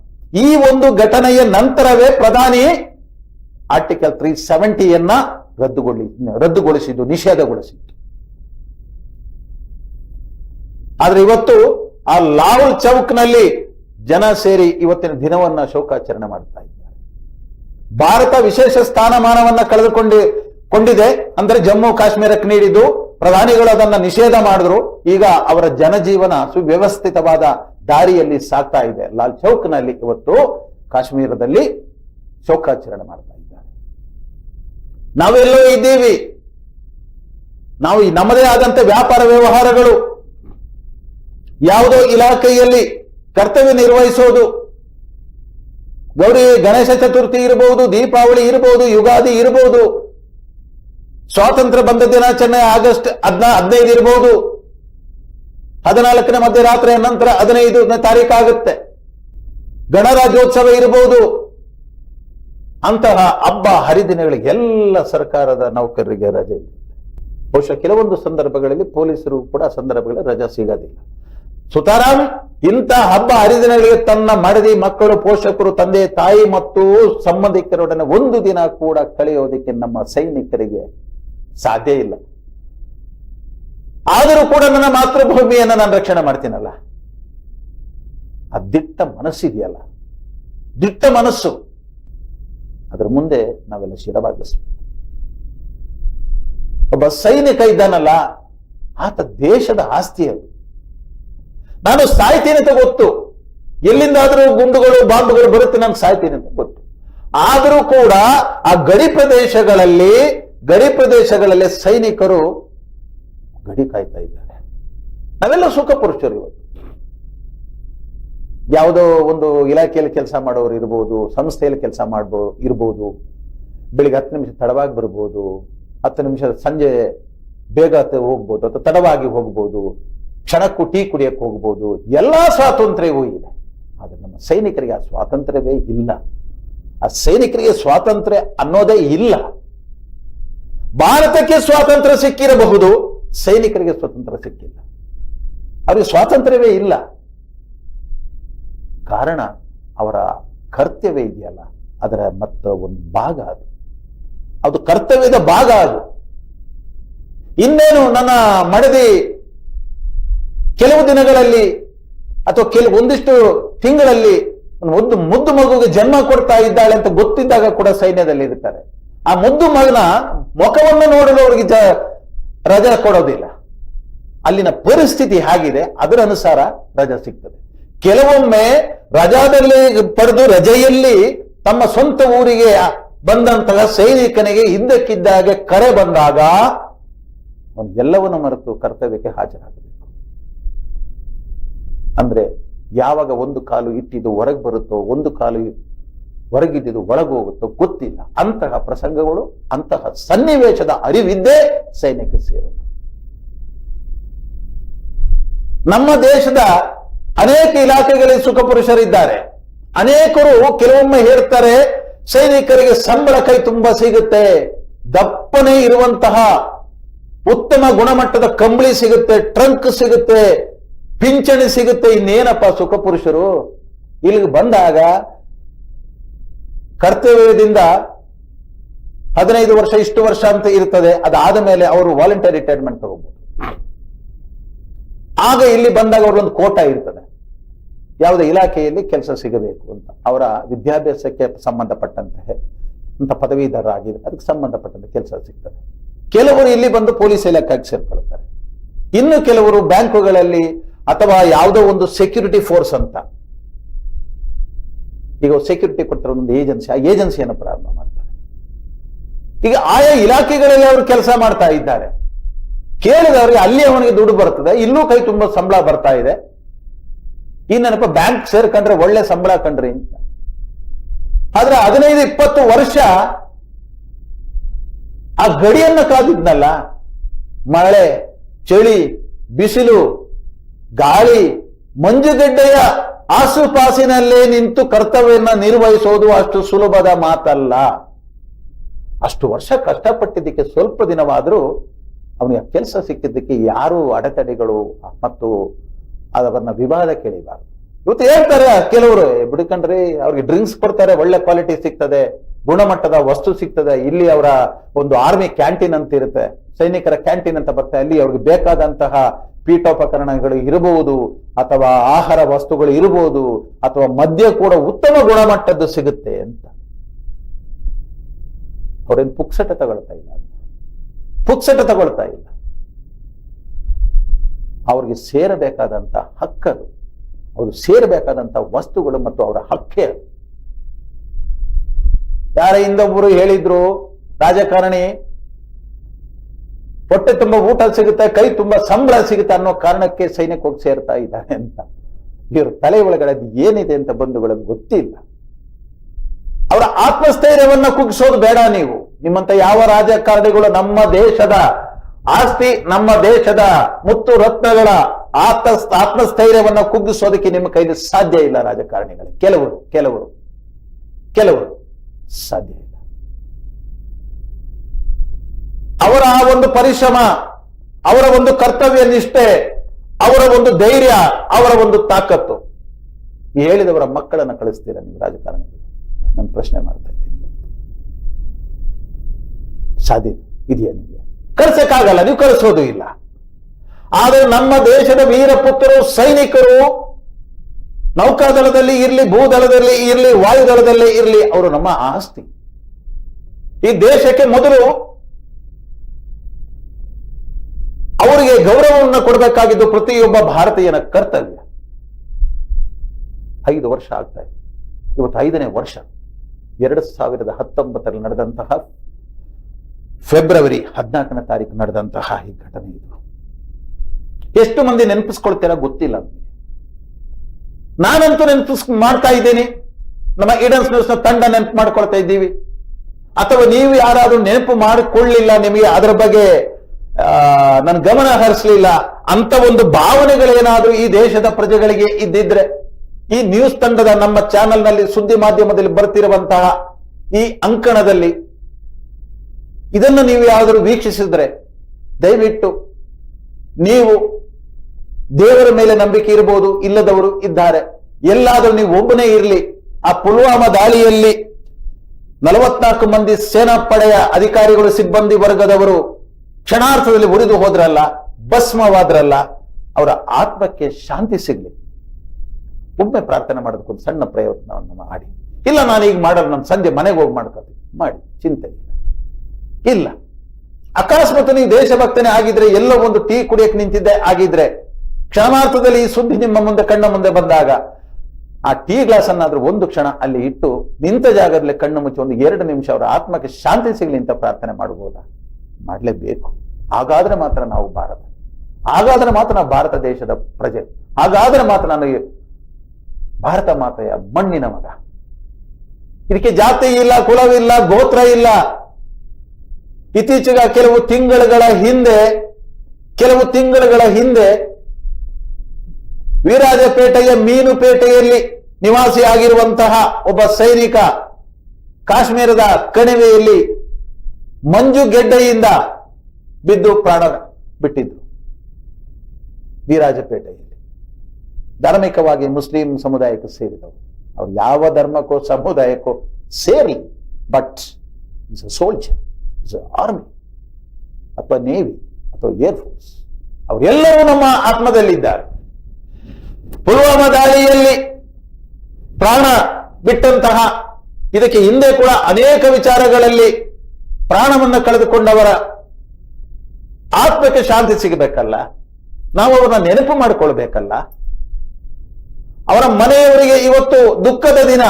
ಈ ಒಂದು ಘಟನೆಯ ನಂತರವೇ ಪ್ರಧಾನಿ ಆರ್ಟಿಕಲ್ ತ್ರೀ ಸೆವೆಂಟಿಯನ್ನ ರದ್ದುಗೊಳ್ಳಿ, ರದ್ದುಗೊಳಿಸಿದ್ದು, ನಿಷೇಧಗೊಳಿಸಿದ್ದು. ಆದ್ರೆ ಇವತ್ತು ಆ ಲಾವಲ್ ಚೌಕ್ನಲ್ಲಿ ಜನ ಸೇರಿ ಇವತ್ತಿನ ದಿನವನ್ನ ಶೋಕಾಚರಣೆ ಮಾಡ್ತಾ ಇದ್ದಾರೆ. ಭಾರತ ವಿಶೇಷ ಸ್ಥಾನಮಾನವನ್ನ ಕಳೆದುಕೊಂಡಿ ಕೊಂಡಿದೆ. ಅಂದ್ರೆ ಜಮ್ಮು ಕಾಶ್ಮೀರಕ್ಕೆ ನೀಡಿದ್ದು ಪ್ರಧಾನಿಗಳು ಅದನ್ನ ನಿಷೇಧ ಮಾಡಿದ್ರು. ಈಗ ಅವರ ಜನಜೀವನ ಸುವ್ಯವಸ್ಥಿತವಾದ ದಾರಿಯಲ್ಲಿ ಸಾಗ್ತಾ ಇದೆ. ಲಾಲ್ ಚೌಕ್ನಲ್ಲಿ ಇವತ್ತು ಕಾಶ್ಮೀರದಲ್ಲಿ ಶೋಕಾಚರಣೆ ಮಾಡ್ತಾ ಇದ್ದಾರೆ. ನಾವೆಲ್ಲೋ ಇದ್ದೀವಿ. ನಾವು ನಮ್ಮದೇ ಆದಂತ ವ್ಯಾಪಾರ ವ್ಯವಹಾರಗಳು ಯಾವುದೋ ಇಲಾಖೆಯಲ್ಲಿ ಕರ್ತವ್ಯ ನಿರ್ವಹಿಸೋದು. ಗೌರಿ ಗಣೇಶ ಚತುರ್ಥಿ ಇರಬಹುದು ದೀಪಾವಳಿ ಇರಬಹುದು ಯುಗಾದಿ ಇರಬಹುದು ಸ್ವಾತಂತ್ರ್ಯ ಬಂದ ದಿನಾಚರಣೆ ಆಗಸ್ಟ್ ಹದ್ನ, ಹದಿನೈದು ಇರಬಹುದು ಹದಿನಾಲ್ಕನೇ ಮಧ್ಯರಾತ್ರಿಯ ನಂತರ ಹದಿನೈದನೇ ತಾರೀಕು ಆಗುತ್ತೆ. ಗಣರಾಜ್ಯೋತ್ಸವ ಇರಬಹುದು ಅಂತಹ ಹಬ್ಬ ಹರಿದಿನಗಳಿಗೆ ಎಲ್ಲ ಸರ್ಕಾರದ ನೌಕರರಿಗೆ ರಜೆ ಬಹುಶಃ ಕೆಲವೊಂದು ಸಂದರ್ಭಗಳಲ್ಲಿ ಪೊಲೀಸರು ಕೂಡ ಸಂದರ್ಭಗಳಲ್ಲಿ ರಜಾ ಸಿಗೋದಿಲ್ಲ. ಸುತಾರಾಮ್, ಇಂಥ ಹಬ್ಬ ಹರಿದಿನಗಳಿಗೆ ತನ್ನ ಮಡದಿ ಮಕ್ಕಳು, ಪೋಷಕರು, ತಂದೆ, ತಾಯಿ ಮತ್ತು ಸಂಬಂಧಿಕರೊಡನೆ ಒಂದು ದಿನ ಕೂಡ ಕಳೆಯೋದಕ್ಕೆ ನಮ್ಮ ಸೈನಿಕರಿಗೆ ಸಾಧ್ಯ ಇಲ್ಲ. ಆದರೂ ಕೂಡ ನನ್ನ ಮಾತೃಭೂಮಿಯನ್ನು ನಾನು ರಕ್ಷಣೆ ಮಾಡ್ತೀನಲ್ಲ. ಆ ದಿಟ್ಟ ಮನಸ್ಸಿದೆಯಲ್ಲ. ದಿಟ್ಟ ಮನಸ್ಸು. ಅದರ ಮುಂದೆ ನಾವೆಲ್ಲ ಶಿರವಾಗಿಸ್ಬೇಕು ಒಬ್ಬ ಸೈನಿಕ ಇದ್ದಾನಲ್ಲ, ಆತ ದೇಶದ ಆಸ್ತಿ ಅದು ನಾನು ಸಾಯ್ತೀನಿ ಅಂತ ಗೊತ್ತು. ಎಲ್ಲಿಂದಾದರೂ ಗುಂಡುಗಳು, ಬಾಂಬುಗಳು ಬರುತ್ತೆ ನಾನು ಸಾಯ್ತೀನಿ ಅಂತ ಗೊತ್ತು. ಆದರೂ ಕೂಡ ಆ ಗಡಿ ಪ್ರದೇಶಗಳಲ್ಲಿ ಗಡಿ ಪ್ರದೇಶಗಳಲ್ಲಿ ಸೈನಿಕರು ಗಡಿ ಕಾಯ್ತಾ ಇದ್ದಾರೆ. ನಾವೆಲ್ಲ ಸುಖ ಪುರುಷರು ಇವತ್ತು. ಯಾವುದೋ ಒಂದು ಇಲಾಖೆಯಲ್ಲಿ ಕೆಲಸ ಮಾಡೋರು ಇರ್ಬೋದು, ಸಂಸ್ಥೆಯಲ್ಲಿ ಕೆಲಸ ಮಾಡ್ಬೋ, ಇರ್ಬೋದು. ಬೆಳಿಗ್ಗೆ ಹತ್ತು ನಿಮಿಷ ತಡವಾಗಿ ಬರ್ಬೋದು. ಹತ್ತು ನಿಮಿಷ ಸಂಜೆ ಬೇಗ ಹೋಗ್ಬೋದು, ಅಥವಾ ತಡವಾಗಿ ಹೋಗ್ಬೋದು. ಕ್ಷಣಕ್ಕೂ ಟೀ ಕುಡಿಯಕ್ಕೆ ಹೋಗ್ಬೋದು. ಎಲ್ಲ ಸ್ವಾತಂತ್ರ್ಯವೂ ಇದೆ. ಆದರೆ ನಮ್ಮ ಸೈನಿಕರಿಗೆ ಆ ಸ್ವಾತಂತ್ರ್ಯವೇ ಇಲ್ಲ. ಆ ಸೈನಿಕರಿಗೆ ಸ್ವಾತಂತ್ರ್ಯ ಅನ್ನೋದೇ ಇಲ್ಲ. ಭಾರತಕ್ಕೆ ಸ್ವಾತಂತ್ರ್ಯ ಸಿಕ್ಕಿರಬಹುದು. ಸೈನಿಕರಿಗೆ ಸ್ವಾತಂತ್ರ್ಯ ಸಿಕ್ಕಿಲ್ಲ. ಅವರಿಗೆ ಸ್ವಾತಂತ್ರ್ಯವೇ ಇಲ್ಲ. ಕಾರಣ ಅವರ ಕರ್ತವ್ಯ ಇದೆಯಲ್ಲ. ಅದರ ಮತ್ತ ಒಂದು ಭಾಗ ಅದು. ಅದು ಕರ್ತವ್ಯದ ಭಾಗ ಅದು. ಇನ್ನೇನು ನನ್ನ ಮಡದಿ ಕೆಲವು ದಿನಗಳಲ್ಲಿ ಅಥವಾ ಕೆಲವು ಒಂದಿಷ್ಟು ತಿಂಗಳಲ್ಲಿ ಒಂದು ಮುದ್ದು ಮಗುಗೆ ಜನ್ಮ ಕೊಡ್ತಾ ಇದ್ದಾಳೆ ಅಂತ ಗೊತ್ತಿದ್ದಾಗ ಕೂಡ ಸೈನ್ಯದಲ್ಲಿ ಇರ್ತಾರೆ. ಆ ಮುದ್ದು ಮಗನ ಮುಖವನ್ನು ನೋಡಲು ಅವರಿಗೆ ಜ ರಜೆ ಕೊಡೋದಿಲ್ಲ. ಅಲ್ಲಿನ ಪರಿಸ್ಥಿತಿ ಹೇಗಿದೆ, ಅದರ ಅನುಸಾರ ರಜಾ ಸಿಗ್ತದೆ. ಕೆಲವೊಮ್ಮೆ ರಜಾದಲ್ಲಿ ಪಡೆದು ರಜೆಯಲ್ಲಿ ತಮ್ಮ ಸ್ವಂತ ಊರಿಗೆ ಬಂದಂತಹ ಸೈನಿಕನಿಗೆ ಇದ್ದಕ್ಕಿದ್ದಾಗೆ ಕರೆ ಬಂದಾಗ ಅವನು ಎಲ್ಲವನ್ನು ಮರೆತು ಕರ್ತವ್ಯಕ್ಕೆ ಹಾಜರಾಗಬೇಕು. ಅಂದ್ರೆ ಯಾವಾಗ ಒಂದು ಕಾಲು ಇಟ್ಟಿದ್ದು ಹೊರಗೆ ಬರುತ್ತೋ, ಒಂದು ಕಾಲು ಹೊರಗಿದ್ದು ಒಳಗೆ ಹೋಗುತ್ತೋ ಗೊತ್ತಿಲ್ಲ. ಅಂತಹ ಪ್ರಸಂಗಗಳು, ಅಂತಹ ಸನ್ನಿವೇಶದ ಅರಿವಿದ್ದೇ ಸೈನ್ಯಕ್ಕೆ ಸೇರು ನಮ್ಮ ದೇಶದ ಅನೇಕ ಇಲಾಖೆಗಳಲ್ಲಿ ಸುಖ ಪುರುಷರಿದ್ದಾರೆ. ಅನೇಕರು ಕೆಲವೊಮ್ಮೆ ಹೇಳ್ತಾರೆ, ಸೈನಿಕರಿಗೆ ಸಂಬಳ ಕೈ ತುಂಬಾ ಸಿಗುತ್ತೆ. ದಪ್ಪನೆ ಇರುವಂತಹ ಉತ್ತಮ ಗುಣಮಟ್ಟದ ಕಂಬಳಿ ಸಿಗುತ್ತೆ, ಟ್ರಂಕ್ ಸಿಗುತ್ತೆ. ಪಿಂಚಣಿ ಸಿಗುತ್ತೆ, ಇನ್ನೇನಪ್ಪ ಸುಖ ಪುರುಷರು? ಇಲ್ಲಿಗೆ ಬಂದಾಗ ಕರ್ತವ್ಯದಿಂದ ಹದಿನೈದು ವರ್ಷ, ಇಷ್ಟು ವರ್ಷ ಅಂತ ಇರ್ತದೆ. ಅದಾದ ಮೇಲೆ ಅವರು ವಾಲಂಟಿಯರ್ ರಿಟೈರ್ಮೆಂಟ್ ತಗೋಬಹುದು ಆಗ ಇಲ್ಲಿ ಬಂದಾಗ ಅವ್ರೊಂದು ಕೋಟ ಇರ್ತದೆ. ಯಾವುದೇ ಇಲಾಖೆಯಲ್ಲಿ ಕೆಲಸ ಸಿಗಬೇಕು ಅಂತ. ಅವರ ವಿದ್ಯಾಭ್ಯಾಸಕ್ಕೆ ಸಂಬಂಧಪಟ್ಟಂತೆ ಅಂತ ಪದವೀಧರರಾಗಿದೆ ಅದಕ್ಕೆ ಸಂಬಂಧಪಟ್ಟಂತೆ ಕೆಲಸ ಸಿಗ್ತದೆ. ಕೆಲವರು ಇಲ್ಲಿ ಬಂದು ಪೊಲೀಸ್ ಇಲಾಖೆಗೆ ಸೇರ್ಕೊಳ್ತಾರೆ. ಇನ್ನು ಕೆಲವರು ಬ್ಯಾಂಕುಗಳಲ್ಲಿ ಅಥವಾ ಯಾವುದೋ ಒಂದು ಸೆಕ್ಯೂರಿಟಿ ಫೋರ್ಸ್ ಅಂತ. ಈಗ ಸೆಕ್ಯೂರಿಟಿ ಕೊಡ್ತಾರೆ ಒಂದು ಏಜೆನ್ಸಿ ಆ ಏಜೆನ್ಸಿಯನ್ನು ಪ್ರಾರಂಭ ಮಾಡ್ತಾರೆ. ಈಗ ಆಯಾ ಇಲಾಖೆಗಳಲ್ಲಿ ಅವರು ಕೆಲಸ ಮಾಡ್ತಾ ಇದ್ದಾರೆ. ಕೇಳಿದವರಿಗೆ ಅಲ್ಲಿ ಅವನಿಗೆ ದುಡ್ಡು ಬರ್ತದೆ, ಇಲ್ಲೂ ಕೈ ತುಂಬ ಸಂಬಳ ಬರ್ತಾ ಇದೆ. ಈ ನೆನಪ ಬ್ಯಾಂಕ್ ಸೇರ್ಕೊಂಡ್ರೆ ಒಳ್ಳೆ ಸಂಬಳ ಕಂಡ್ರಿ ಅಂತ. ಆದ್ರೆ ಹದಿನೈದು, ಇಪ್ಪತ್ತು ವರ್ಷ ಆ ಗಡಿಯನ್ನ ಕಾದಿದ್ನಲ್ಲ, ಮಳೆ, ಚಳಿ, ಬಿಸಿಲು ಗಾಳಿ ಮಂಜುಗಡ್ಡೆಯ ಆಸುಪಾಸಿನಲ್ಲೇ ನಿಂತು ಕರ್ತವ್ಯವನ್ನು ನಿರ್ವಹಿಸೋದು ಅಷ್ಟು ಸುಲಭದ ಮಾತಲ್ಲ. ಅಷ್ಟು ವರ್ಷ ಕಷ್ಟಪಟ್ಟಿದ್ದಕ್ಕೆ ಸ್ವಲ್ಪ ದಿನವಾದರೂ ಅವನಿಗೆ ಕೆಲಸ ಸಿಕ್ಕಿದ್ದಕ್ಕೆ ಯಾರು ಅಡೆತಡೆಗಳು ಮತ್ತು ಅದನ್ನ ವಿವಾದ ಕೇಳಿಬಾರ್ದು. ಇವತ್ತು ಹೇಳ್ತಾರೆ ಕೆಲವರು "ಏ, ಬಿಡ್ಕಂಡ್ರಿ ಅವ್ರಿಗೆ ಡ್ರಿಂಕ್ಸ್ ಕೊಡ್ತಾರೆ ಒಳ್ಳೆ ಕ್ವಾಲಿಟಿ ಸಿಗ್ತದೆ ಗುಣಮಟ್ಟದ ವಸ್ತು ಸಿಗ್ತದೆ ಇಲ್ಲಿ ಅವರ ಒಂದು ಆರ್ಮಿ ಕ್ಯಾಂಟೀನ್ ಅಂತ ಇರುತ್ತೆ ಸೈನಿಕರ ಕ್ಯಾಂಟೀನ್ ಅಂತ ಬರ್ತದೆ ಅಲ್ಲಿ ಅವ್ರಿಗೆ ಬೇಕಾದಂತಹ ಪೀಠೋಪಕರಣಗಳು ಇರಬಹುದು ಅಥವಾ ಆಹಾರ ವಸ್ತುಗಳು ಇರಬಹುದು ಅಥವಾ ಮದ್ಯ ಕೂಡ ಉತ್ತಮ ಗುಣಮಟ್ಟದ್ದು ಸಿಗುತ್ತೆ ಅಂತ. ಅವ್ರೇನು ಪುಕ್ಸಟ ತಗೊಳ್ತಾ ಇಲ್ಲ. ಪುಕ್ಸಟ ತಗೊಳ್ತಾ ಇಲ್ಲ. ಅವ್ರಿಗೆ ಸೇರಬೇಕಾದಂತ ಹಕ್ಕದು. ಅವರು ಸೇರಬೇಕಾದಂತ ವಸ್ತುಗಳು ಮತ್ತು ಅವರ ಹಕ್ಕೇ. ಯಾರ ಹಿಂದೊಬ್ಬರು ಹೇಳಿದ್ರು, ರಾಜಕಾರಣಿ ಹೊಟ್ಟೆ ತುಂಬ ಊಟ ಸಿಗುತ್ತೆ, ಕೈ ತುಂಬ ಸಂಬಳ ಸಿಗುತ್ತೆ ಅನ್ನೋ ಕಾರಣಕ್ಕೆ ಸೈನ್ಯಕ್ಕೆ ಹೋಗಿ ಸೇರ್ತಾ ಇದ್ದಾರೆ ಅಂತ. ಇವ್ರ ತಲೆ ಒಳಗಡೆ ಅದು ಏನಿದೆ ಅಂತ ಬಂಧುಗಳಿಗೆ ಗೊತ್ತಿಲ್ಲ. ಅವರ ಆತ್ಮಸ್ಥೈರ್ಯವನ್ನ ಕುಗ್ಗಿಸೋದು ಬೇಡ ನೀವು. ನಿಮ್ಮಂತ ಯಾವ ರಾಜಕಾರಣಿಗಳು ನಮ್ಮ ದೇಶದ ಆಸ್ತಿ, ನಮ್ಮ ದೇಶದ ಮುತ್ತು ರತ್ನಗಳ ಆತ್ಮ ಆತ್ಮಸ್ಥೈರ್ಯವನ್ನ ಕುಗ್ಗಿಸೋದಕ್ಕೆ ನಿಮ್ಮ ಕೈಲಿ ಸಾಧ್ಯ ಇಲ್ಲ ರಾಜಕಾರಣಿಗಳು. ಕೆಲವರು ಕೆಲವರು ಕೆಲವರು ಸಾಧ್ಯ ಇಲ್ಲ ಅವರ ಆ ಒಂದು ಪರಿಶ್ರಮ, ಅವರ ಒಂದು ಕರ್ತವ್ಯ ನಿಷ್ಠೆ, ಅವರ ಒಂದು ಧೈರ್ಯ, ಅವರ ಒಂದು ತಾಕತ್ತು. ಹೇಳಿದವರ ಮಕ್ಕಳನ್ನ ಕಳಿಸ್ತೀರಾ ನೀವು ರಾಜಕಾರಣಿಗಳು? ನಾನು ಪ್ರಶ್ನೆ ಮಾಡ್ತಾ ಇದ್ದೀನಿ. ಸಾಧ್ಯ ಇದೆಯಾ ನಿಮಗೆ? ಕಳ್ಸಕ್ಕಾಗಲ್ಲ, ನೀವು ಕಳಿಸೋದು ಇಲ್ಲ. ಆದರೆ ನಮ್ಮ ದೇಶದ ವೀರಪುತ್ರರು, ಸೈನಿಕರು, ನೌಕಾದಳದಲ್ಲಿ ಇರಲಿ, ಭೂದಳದಲ್ಲಿ ಇರ್ಲಿ, ವಾಯುದಳದಲ್ಲಿ ಇರ್ಲಿ, ಅವರು ನಮ್ಮ ಆಸ್ತಿ. ಈ ದೇಶಕ್ಕೆ ಮೊದಲು ಅವರಿಗೆ ಗೌರವವನ್ನು ಕೊಡಬೇಕಾಗಿದ್ದು ಪ್ರತಿಯೊಬ್ಬ ಭಾರತೀಯನ ಕರ್ತವ್ಯ. ಐದು ವರ್ಷ ಆಗ್ತಾ ಇದೆ. ಇವತ್ತು ಐದನೇ ವರ್ಷ. ಎರಡು ಸಾವಿರದ ಹತ್ತೊಂಬತ್ತರಲ್ಲಿ ನಡೆದಂತಹ ಫೆಬ್ರವರಿ ಹದಿನಾಲ್ಕನೇ ತಾರೀಕು ನಡೆದಂತಹ ಈ ಘಟನೆ ಇದು. ಎಷ್ಟು ಮಂದಿ ನೆನಪಿಸ್ಕೊಳ್ತೀರಾ ಗೊತ್ತಿಲ್ಲ ನಾನಂತೂ ನೆನಪಿಸ್ ಮಾಡ್ತಾ ಇದ್ದೇನೆ. ನಮ್ಮ ಈಡನ್ಸ್ ನ್ಯೂಸ್ನ ತಂಡ ನೆನಪು ಮಾಡ್ಕೊಳ್ತಾ ಇದ್ದೀವಿ. ಅಥವಾ ನೀವು ಯಾರಾದರೂ ನೆನಪು ಮಾಡಿಕೊಳ್ಳಿಲ್ಲ ನಿಮಗೆ, ಅದರ ಬಗ್ಗೆ ನನ್ನ ಗಮನ ಹರಿಸಲಿಲ್ಲ. ಅಂತ ಒಂದು ಭಾವನೆಗಳೇನಾದ್ರೂ ಈ ದೇಶದ ಪ್ರಜೆಗಳಿಗೆ ಇದ್ದಿದ್ರೆ, ಈ ನ್ಯೂಸ್ ತಂಡದ ನಮ್ಮ ಚಾನೆಲ್ನಲ್ಲಿ ಸುದ್ದಿ ಮಾಧ್ಯಮದಲ್ಲಿ ಬರ್ತಿರುವಂತಹ ಈ ಅಂಕಣದಲ್ಲಿ ಇದನ್ನು ನೀವು ಯಾವ್ದಾದ್ರು ವೀಕ್ಷಿಸಿದ್ರೆ, ದಯವಿಟ್ಟು ನೀವು ದೇವರ ಮೇಲೆ ನಂಬಿಕೆ ಇರಬಹುದು ಇಲ್ಲದವರು ಇದ್ದಾರೆ. ಎಲ್ಲಾದರೂ ನೀವು ಒಬ್ಬನೇ ಇರಲಿ, ಆ ಪುಲ್ವಾಮಾ ದಾಳಿಯಲ್ಲಿ ನಲವತ್ನಾಲ್ಕು ಮಂದಿ ಸೇನಾ ಪಡೆಯ ಅಧಿಕಾರಿಗಳು, ಸಿಬ್ಬಂದಿ ವರ್ಗದವರು ಕ್ಷಣಾರ್ಥದಲ್ಲಿ ಉರಿದು ಹೋದ್ರಲ್ಲ, ಭಸ್ಮವಾದ್ರಲ್ಲ, ಅವರ ಆತ್ಮಕ್ಕೆ ಶಾಂತಿ ಸಿಗ್ಲಿ. ಒಮ್ಮೆ ಪ್ರಾರ್ಥನೆ ಮಾಡೋದಕ್ಕೊಂದು ಸಣ್ಣ ಪ್ರಯತ್ನವನ್ನು ಮಾಡಿ. ಇಲ್ಲ, ನಾನು ಈಗ ಮಾಡಲ್ಲ ನಾನು ಸಂಜೆ ಮನೆಗೆ ಹೋಗಿ ಮಾಡ್ಕೊತೀನಿ. ಮಾಡಿ, ಚಿಂತೆ ಇಲ್ಲ. ಇಲ್ಲ. ಅಕಸ್ಮಾತ್ ನೀವು ದೇಶಭಕ್ತನೇ ಆಗಿದ್ರೆ, ಎಲ್ಲೋ ಒಂದು ಟೀ ಕುಡಿಯಕ್ಕೆ ನಿಂತಿದ್ದೆ ಆಗಿದ್ರೆ ಕ್ಷಣಾರ್ಥದಲ್ಲಿ ಈ ಸುದ್ದಿ ನಿಮ್ಮ ಮುಂದೆ, ಕಣ್ಣ ಮುಂದೆ ಬಂದಾಗ, ಆ ಟೀ ಗ್ಲಾಸ್ ಅನ್ನಾದ್ರೂ ಒಂದು ಕ್ಷಣ ಅಲ್ಲಿ ಇಟ್ಟು, ನಿಂತ ಜಾಗದಲ್ಲಿ ಕಣ್ಣು ಮುಚ್ಚಿ ಒಂದು ಎರಡು ನಿಮಿಷ ಅವರ ಆತ್ಮಕ್ಕೆ ಶಾಂತಿ ಸಿಗಲಿ ಅಂತ ಪ್ರಾರ್ಥನೆ ಮಾಡಬಹುದಾ ಮಾಡಲೇಬೇಕು. ಹಾಗಾದ್ರೆ ಮಾತ್ರ ನಾವು ಭಾರತ. ಹಾಗಾದ್ರೆ ಮಾತ್ರ ನಾವು ಭಾರತ ದೇಶದ ಪ್ರಜೆ. ಹಾಗಾದ್ರೆ ಮಾತ್ರ ನಾನು ಭಾರತ ಮಾತೆಯ ಮಣ್ಣಿನ ಮಗ. ಇದಕ್ಕೆ ಜಾತಿ ಇಲ್ಲ, ಕುಲವಿಲ್ಲ, ಗೋತ್ರ ಇಲ್ಲ. ಇತ್ತೀಚೆಗೆ ಕೆಲವು ತಿಂಗಳುಗಳ ಹಿಂದೆ, ಕೆಲವು ತಿಂಗಳುಗಳ ಹಿಂದೆ ವೀರಾಜಪೇಟೆಯ ಮೀನುಪೇಟೆಯಲ್ಲಿ ನಿವಾಸಿಯಾಗಿರುವಂತಹ ಒಬ್ಬ ಸೈನಿಕ ಕಾಶ್ಮೀರದ ಕಣಿವೆಯಲ್ಲಿ ಮಂಜು ಗೆಡ್ಡೆಯಿಂದ ಬಿದ್ದು ಪ್ರಾಣ ಬಿಟ್ಟಿದ್ರು ವೀರಾಜಪೇಟೆಯಲ್ಲಿ. ಧಾರ್ಮಿಕವಾಗಿ ಮುಸ್ಲಿಂ ಸಮುದಾಯಕ್ಕೆ ಸೇರಿದವರು. ಅವ್ರು ಯಾವ ಧರ್ಮಕ್ಕೋ ಸಮುದಾಯಕ್ಕೋ ಸೇರಿ but is a soldier is a army ಅಥವಾ ನೇವಿ ಅಥವಾ ಏರ್ಫೋರ್ಸ್ ಅವರೆಲ್ಲರೂ ನಮ್ಮ ಆತ್ಮದಲ್ಲಿದ್ದಾರೆ. ಪುಲ್ವಾಮಾ ದಾಳಿಯಲ್ಲಿ ಪ್ರಾಣ ಬಿಟ್ಟಂತಹ ಇದಕ್ಕೆ ಹಿಂದೆ ಕೂಡ ಅನೇಕ ವಿಚಾರಗಳಲ್ಲಿ ಪ್ರಾಣವನ್ನು ಕಳೆದುಕೊಂಡವರ ಆತ್ಮಕ್ಕೆ ಶಾಂತಿ ಸಿಗಬೇಕಲ್ಲ, ನಾವು ಅವರನ್ನ ನೆನಪು ಮಾಡಿಕೊಳ್ಬೇಕಲ್ಲ. ಅವರ ಮನೆಯವರಿಗೆ ಇವತ್ತು ದುಃಖದ ದಿನ.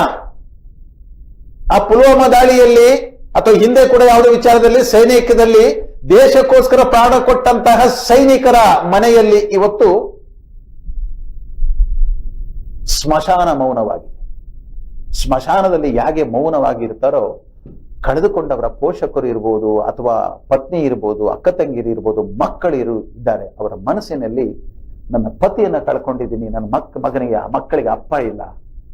ಆ ಪುಲ್ವಾಮಾ ದಾಳಿಯಲ್ಲಿ ಅಥವಾ ಹಿಂದೆ ಕೂಡ ಯಾವುದೇ ವಿಚಾರದಲ್ಲಿ ಸೈನಿಕದಲ್ಲಿ ದೇಶಕ್ಕೋಸ್ಕರ ಪ್ರಾಣ ಕೊಟ್ಟಂತಹ ಸೈನಿಕರ ಮನೆಯಲ್ಲಿ ಇವತ್ತು ಸ್ಮಶಾನ ಮೌನವಾಗಿದೆ. ಸ್ಮಶಾನದಲ್ಲಿ ಹೇಗೆ ಮೌನವಾಗಿರ್ತಾರೋ ಕಳೆದುಕೊಂಡವರ ಪೋಷಕರು ಇರ್ಬೋದು ಅಥವಾ ಪತ್ನಿ ಇರ್ಬೋದು, ಅಕ್ಕ ತಂಗಿರು ಇರ್ಬೋದು, ಮಕ್ಕಳು ಇರು ಇದ್ದಾರೆ. ಅವರ ಮನಸ್ಸಿನಲ್ಲಿ ನನ್ನ ಪತಿಯನ್ನ ಕಳ್ಕೊಂಡಿದ್ದೀನಿ, ನನ್ನ ಮಕ್ ಮಗನಿಗೆ ಮಕ್ಕಳಿಗೆ ಅಪ್ಪ ಇಲ್ಲ,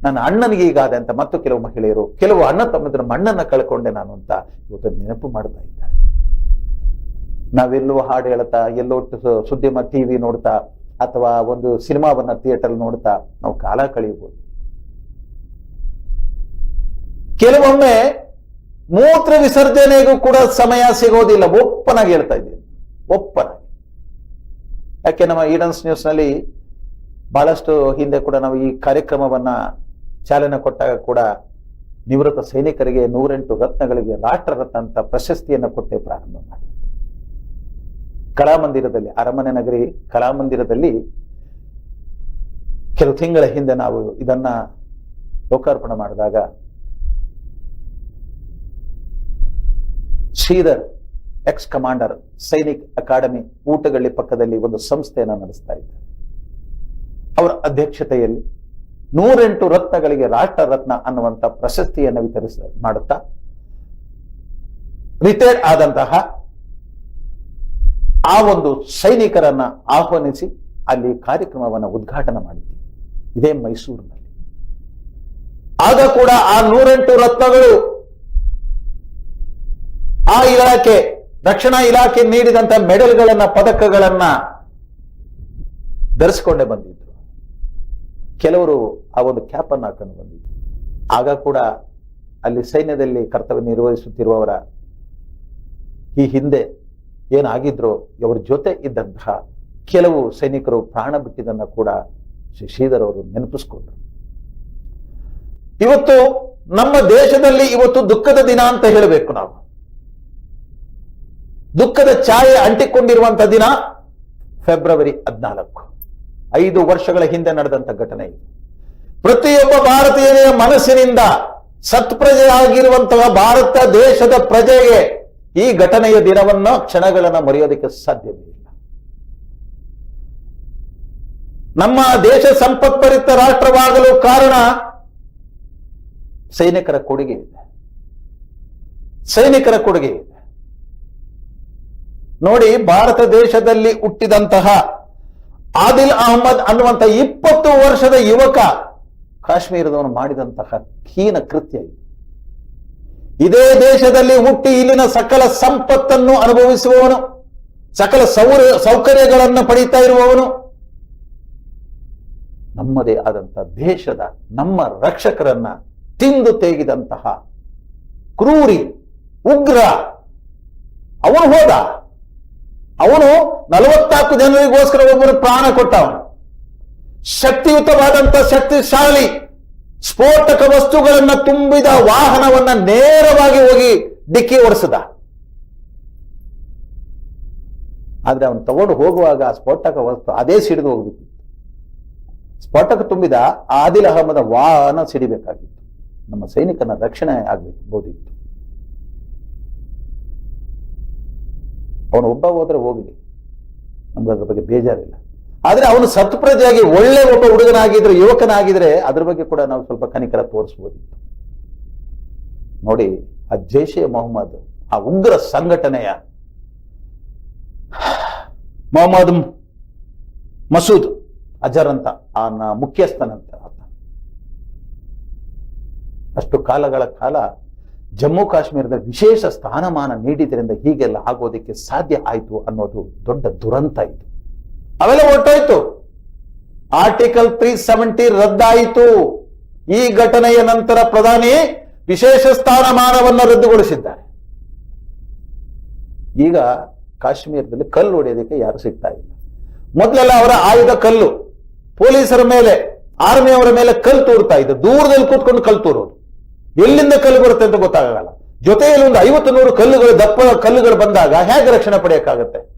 ನನ್ನ ಅಣ್ಣನಿಗೆ ಈಗಾದೆ ಅಂತ ಮತ್ತು ಕೆಲವು ಮಹಿಳೆಯರು, ಕೆಲವು ಅಣ್ಣ ತಮ್ಮದ್ರ ಮಣ್ಣನ್ನ ಕಳ್ಕೊಂಡೆ ನಾನು ಅಂತ ಇವತ್ತು ನೆನಪು ಮಾಡ್ತಾ ಇದ್ದಾರೆ. ನಾವೆಲ್ಲೋ ಹಾಡು ಹೇಳ್ತಾ ಎಲ್ಲೋ ಸುದ್ದಿ ಟಿವಿ ನೋಡ್ತಾ, ಅಥವಾ ಒಂದು ಸಿನಿಮಾವನ್ನ ಥಿಯೇಟರ್ ನೋಡ್ತಾ, ನಾವು ಕಾಲ ಕಳೆಯಬಹುದು. ಕೆಲವೊಮ್ಮೆ ಮೂತ್ರ ವಿಸರ್ಜನೆಗೂ ಕೂಡ ಸಮಯ ಸಿಗೋದಿಲ್ಲ. ಒಪ್ಪನಾಗಿ ಹೇಳ್ತಾ ಇದ್ದೀನಿ. ಒಪ್ಪನ ಯಾಕೆ ನಮ್ಮ ಈಡನ್ಸ್ ನ್ಯೂಸ್ನಲ್ಲಿ ಬಹಳಷ್ಟು ಹಿಂದೆ ಕೂಡ ನಾವು ಈ ಕಾರ್ಯಕ್ರಮವನ್ನ ಚಾಲನೆ ಕೊಟ್ಟಾಗ ಕೂಡ ನಿವೃತ್ತ ಸೈನಿಕರಿಗೆ ನೂರೆಂಟು ರತ್ನಗಳಿಗೆ ರಾಷ್ಟ್ರ ರತ್ನ ಅಂತ ಪ್ರಶಸ್ತಿಯನ್ನು ಕೊಟ್ಟೆ ಪ್ರಾರಂಭ ಮಾಡಿ ಕಲಾಮಂದಿರದಲ್ಲಿ ಅರಮನೆ ನಗರಿ ಕಲಾಮಂದಿರದಲ್ಲಿ ಕೆಲವು ತಿಂಗಳ ಹಿಂದೆ ನಾವು ಇದನ್ನ ಲೋಕಾರ್ಪಣೆ ಮಾಡಿದಾಗ Sridhar ex commander Sainik academy Ootagalli ಪಕ್ಕದಲ್ಲಿ ಒಂದು ಸಂಸ್ಥೆಯನ್ನು ನಡೆಸ್ತಾ ಇದ್ದಾರೆ. ಅವರ ಅಧ್ಯಕ್ಷತೆಯಲ್ಲಿ ನೂರೆಂಟು ರತ್ನಗಳಿಗೆ ರಾಷ್ಟ್ರ ರತ್ನ ಅನ್ನುವಂತ ಪ್ರಶಸ್ತಿಯನ್ನು ವಿತರಿಸ, ಮಾಡುತ್ತಾ ರಿಟೈರ್ಡ್ ಆದಂತಹ ಆ ಒಂದು ಸೈನಿಕರನ್ನ ಆಹ್ವಾನಿಸಿ ಅಲ್ಲಿ ಕಾರ್ಯಕ್ರಮವನ್ನು ಉದ್ಘಾಟನೆ ಮಾಡಿದ್ದೀವಿ ಇದೇ ಮೈಸೂರಿನಲ್ಲಿ. ಆಗ ಕೂಡ ಆ ನೂರೆಂಟು ರತ್ನಗಳು ಆ ಇಲಾಖೆ, ರಕ್ಷಣಾ ಇಲಾಖೆ ನೀಡಿದಂತ ಮೆಡಲ್ಗಳನ್ನ, ಪದಕಗಳನ್ನ ಧರಿಸಿಕೊಂಡೇ ಬಂದಿದ್ರು. ಕೆಲವರು ಆ ಒಂದು ಕ್ಯಾಪ್ ಅನ್ನು ಹಾಕೊಂಡು ಬಂದಿದ್ರು. ಆಗ ಕೂಡ ಅಲ್ಲಿ ಸೈನ್ಯದಲ್ಲಿ ಕರ್ತವ್ಯ ನಿರ್ವಹಿಸುತ್ತಿರುವವರ ಈ ಹಿಂದೆ ಏನಾಗಿದ್ರು ಅವರ ಜೊತೆ ಇದ್ದಂತಹ ಕೆಲವು ಸೈನಿಕರು ಪ್ರಾಣ ಬಿಟ್ಟಿದ್ದನ್ನ ಕೂಡ ಶ್ರೀ ಶ್ರೀಧರ್ ಅವರು ನೆನಪಿಸ್ಕೊಂಡ್ರು. ಇವತ್ತು ನಮ್ಮ ದೇಶದಲ್ಲಿ ಇವತ್ತು ದುಃಖದ ದಿನ ಅಂತ ಹೇಳಬೇಕು ನಾವು. ದುಃಖದ ಛಾಯೆ ಅಂಟಿಕೊಂಡಿರುವಂತ ದಿನ ಫೆಬ್ರವರಿ ಹದಿನಾಲ್ಕು. ಐದು ವರ್ಷಗಳ ಹಿಂದೆ ನಡೆದಂತ ಘಟನೆ ಇದು. ಪ್ರತಿಯೊಬ್ಬ ಭಾರತೀಯನ ಮನಸ್ಸಿನಿಂದ ಸತ್ಪ್ರಜೆಯಾಗಿರುವಂತಹ ಭಾರತ ದೇಶದ ಪ್ರಜೆಗೆ ಈ ಘಟನೆಯ ದಿನವನ್ನು ಕ್ಷಣಗಳನ್ನು ಮರೆಯೋದಕ್ಕೆ ಸಾಧ್ಯವಿಲ್ಲ ನಮ್ಮ ದೇಶ ಸಂಪತ್ಪರಿತ ರಾಷ್ಟ್ರವಾಗಲು ಕಾರಣ ಸೈನಿಕರ ಕೊಡುಗೆ ಇದೆ. ಸೈನಿಕರ ಕೊಡುಗೆ ಇದೆ. ನೋಡಿ ಭಾರತ ದೇಶದಲ್ಲಿ ಹುಟ್ಟಿದಂತಹ ಆದಿಲ್ ಅಹಮದ್ ಅನ್ನುವಂತ ಇಪ್ಪತ್ತು ವರ್ಷದ ಯುವಕ ಕಾಶ್ಮೀರದವನು ಮಾಡಿದಂತಹ ಹೀನ ಕೃತ್ಯ ಇದು. ದೇಶದಲ್ಲಿ ಹುಟ್ಟಿ ಇಲ್ಲಿನ ಸಕಲ ಸಂಪತ್ತನ್ನು ಅನುಭವಿಸುವವನು, ಸಕಲ ಸೌರ, ಸೌಕರ್ಯಗಳನ್ನು ಪಡೀತಾ ಇರುವವನು, ನಮ್ಮದೇ ಆದಂತಹ ದೇಶದ ನಮ್ಮ ರಕ್ಷಕರನ್ನ ತಿಂದು ತೇಗಿದಂತಹ ಕ್ರೂರಿ ಉಗ್ರ, ಅವನು ಹೋದ. ಅವನು ನಲವತ್ನಾಲ್ಕು ಜನರಿಗೋಸ್ಕರ ಒಬ್ಬರು ಪ್ರಾಣ ಕೊಟ್ಟವನು. ಶಕ್ತಿಯುತವಾದಂತ ಶಕ್ತಿಶಾಲಿ ಸ್ಫೋಟಕ ವಸ್ತುಗಳನ್ನ ತುಂಬಿದ ವಾಹನವನ್ನ ನೇರವಾಗಿ ಹೋಗಿ ಡಿಕ್ಕಿ ಓಡಿಸಿದ ಆದ್ರೆ ಅವನು ತಗೊಂಡು ಹೋಗುವಾಗ ಆ ಸ್ಫೋಟಕ ವಸ್ತು ಅದೇ ಸಿಡಿದು ಹೋಗ್ಬೇಕಿತ್ತು ಸ್ಫೋಟಕ ತುಂಬಿದ ಆದಿಲ್ ಅಹಮದ ವಾಹನ ಸಿಡಿಬೇಕಾಗಿತ್ತು. ನಮ್ಮ ಸೈನಿಕನ ರಕ್ಷಣೆ ಆಗ್ಬೋದಿತ್ತು ಅವನು ಒಬ್ಬ ಹೋದ್ರೆ ಹೋಗಲಿ. ನಮ್ಗೆ ಅದ್ರ ಬಗ್ಗೆ ಬೇಜಾರಿಲ್ಲ. ಆದರೆ ಅವನು ಸತ್ಪ್ರಜೆಯಾಗಿ ಒಳ್ಳೆ ಒಬ್ಬ ಹುಡುಗನಾಗಿದ್ರೆ, ಯುವಕನಾಗಿದ್ರೆ ಅದ್ರ ಬಗ್ಗೆ ಕೂಡ ನಾವು ಸ್ವಲ್ಪ ಕನಿಕರ ತೋರಿಸ್ಬೋದಿತ್ತು. ನೋಡಿ, ಆ ಜೈಷೆ ಮೊಹಮ್ಮದ್, ಆ ಉಗ್ರ ಸಂಘಟನೆಯ ಮೊಹಮ್ಮದ್ ಮಸೂದ್ ಅಜರ್ ಅಂತ ಆ ಮುಖ್ಯಸ್ಥನಂತ ಅಷ್ಟು ಕಾಲಗಳ ಕಾಲ ಜಮ್ಮು ಕಾಶ್ಮೀರದ ವಿಶೇಷ ಸ್ಥಾನಮಾನ ನೀಡಿದ್ರಿಂದ ಹೀಗೆಲ್ಲ ಆಗೋದಕ್ಕೆ ಸಾಧ್ಯ ಆಯಿತು ಅನ್ನೋದು ದೊಡ್ಡ ದುರಂತ ಇದು. ಅವೆಲ್ಲ ಹೊರಟೋಯ್ತು ಆರ್ಟಿಕಲ್ ತ್ರೀ ಸೆವೆಂಟಿ ರದ್ದಾಯಿತು. ಈ ಘಟನೆಯ ನಂತರ ಪ್ರಧಾನಿ ವಿಶೇಷ ಸ್ಥಾನಮಾನವನ್ನು ರದ್ದುಗೊಳಿಸಿದ್ದಾರೆ. ಈಗ ಕಾಶ್ಮೀರದಲ್ಲಿ ಕಲ್ಲು ಹೊಡೆಯೋದಕ್ಕೆ ಯಾರು ಸಿಗ್ತಾ ಇಲ್ಲ. ಮೊದಲೆಲ್ಲ ಅವರ ಆಯುಧ ಕಲ್ಲು. ಪೊಲೀಸರ ಮೇಲೆ, ಆರ್ಮಿಯವರ ಮೇಲೆ ಕಲ್ಲು ತೂರ್ತಾ ಇದ್ದ. ದೂರದಲ್ಲಿ ಕೂತ್ಕೊಂಡು ಕಲ್ಲು ತೂರೋದು. ಎಲ್ಲಿಂದ ಕಲ್ಲು ಬರುತ್ತೆ ಅಂತ ಗೊತ್ತಾಗಲ್ಲ. ಜೊತೆಯಲ್ಲಿ ಒಂದು ಐವತ್ತು ನೂರು ಕಲ್ಲುಗಳು, ದಪ್ಪ ಕಲ್ಲುಗಳು ಬಂದಾಗ ಹೇಗೆ ರಕ್ಷಣೆ ಪಡೆಯಕ್ಕಾಗತ್ತೆ?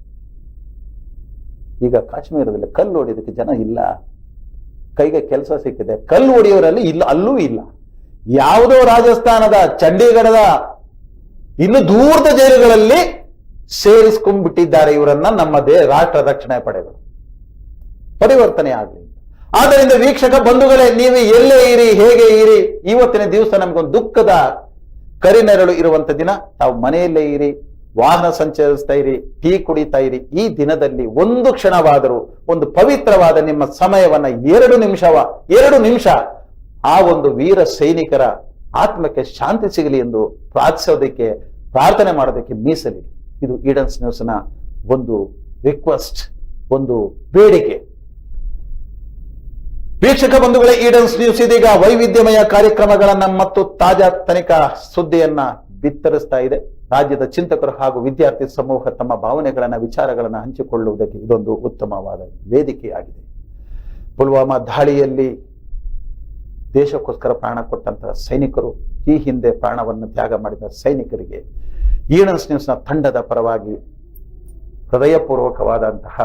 ಈಗ ಕಾಶ್ಮೀರದಲ್ಲಿ ಕಲ್ಲು ಹೊಡೆಯೋದಕ್ಕೆ ಜನ ಇಲ್ಲ. ಕೈಗೆ ಕೆಲಸ ಸಿಕ್ಕಿದೆ. ಕಲ್ಲು ಹೊಡೆಯೋರಲ್ಲಿ ಇಲ್ಲ, ಅಲ್ಲೂ ಇಲ್ಲ. ಯಾವುದೋ ರಾಜಸ್ಥಾನದ, ಚಂಡೀಗಢದ, ಇನ್ನು ದೂರದ ಜೈಲುಗಳಲ್ಲಿ ಸೇರಿಸ್ಕೊಂಡ್ಬಿಟ್ಟಿದ್ದಾರೆ ಇವರನ್ನ ನಮ್ಮ ದೇ, ರಾಷ್ಟ್ರ ರಕ್ಷಣೆ ಪಡೆಗಳು. ಪರಿವರ್ತನೆ ಆಗಲಿ. ಆದ್ದರಿಂದ ವೀಕ್ಷಕ ಬಂಧುಗಳೇ, ನೀವು ಎಲ್ಲೇ ಇರಿ, ಹೇಗೆ ಇರಿ, ಇವತ್ತಿನ ದಿವಸ ನಮಗೊಂದು ದುಃಖದ ಕರಿನೆರಳು ಇರುವಂತ ದಿನ. ತಾವು ಮನೆಯಲ್ಲೇ ಇರಿ, ವಾಹನ ಸಂಚರಿಸ್ತಾ ಇರಿ, ಟೀ ಕುಡಿತಾ ಇರಿ. ಈ ದಿನದಲ್ಲಿ ಒಂದು ಕ್ಷಣವಾದರೂ, ಒಂದು ಪವಿತ್ರವಾದ ನಿಮ್ಮ ಸಮಯವನ್ನ ಎರಡು ನಿಮಿಷವ ಎರಡು ನಿಮಿಷ ಆ ಒಂದು ವೀರ ಸೈನಿಕರ ಆತ್ಮಕ್ಕೆ ಶಾಂತಿ ಸಿಗಲಿ ಎಂದು ಪ್ರಾರ್ಥಿಸೋದಕ್ಕೆ, ಪ್ರಾರ್ಥನೆ ಮಾಡೋದಕ್ಕೆ ಮೀಸಲಿ ಇದು ಈಡನ್ಸ್ ನ್ಯೂಸ್ನ ಒಂದು ರಿಕ್ವೆಸ್ಟ್ ಒಂದು ಬೇಡಿಕೆ. ವೀಕ್ಷಕ ಬಂಧುಗಳೇ ಈಡನ್ಸ್ ನ್ಯೂಸ್ ಇದೀಗ ವೈವಿಧ್ಯಮಯ ಕಾರ್ಯಕ್ರಮಗಳನ್ನ ಮತ್ತು ತಾಜಾ ತನಿಖಾ ಸುದ್ದಿಯನ್ನ ಬಿತ್ತರಿಸ್ತಾ ಇದೆ. ರಾಜ್ಯದ ಚಿಂತಕರು ಹಾಗೂ ವಿದ್ಯಾರ್ಥಿ ಸಮೂಹ ತಮ್ಮ ಭಾವನೆಗಳನ್ನ, ವಿಚಾರಗಳನ್ನ ಹಂಚಿಕೊಳ್ಳುವುದಕ್ಕೆ ಇದೊಂದು ಉತ್ತಮವಾದ ವೇದಿಕೆಯಾಗಿದೆ. ಪುಲ್ವಾಮಾ ದಾಳಿಯಲ್ಲಿ ದೇಶಕ್ಕೋಸ್ಕರ ಪ್ರಾಣ ಕೊಟ್ಟಂತಹ ಸೈನಿಕರು, ಈ ಹಿಂದೆ ಪ್ರಾಣವನ್ನು ತ್ಯಾಗ ಮಾಡಿದ ಸೈನಿಕರಿಗೆ ಈಡನ್ಸ್ ನ್ಯೂಸ್ನ ತಂಡದ ಪರವಾಗಿ ಹೃದಯಪೂರ್ವಕವಾದಂತಹ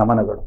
ನಮನಗಳು.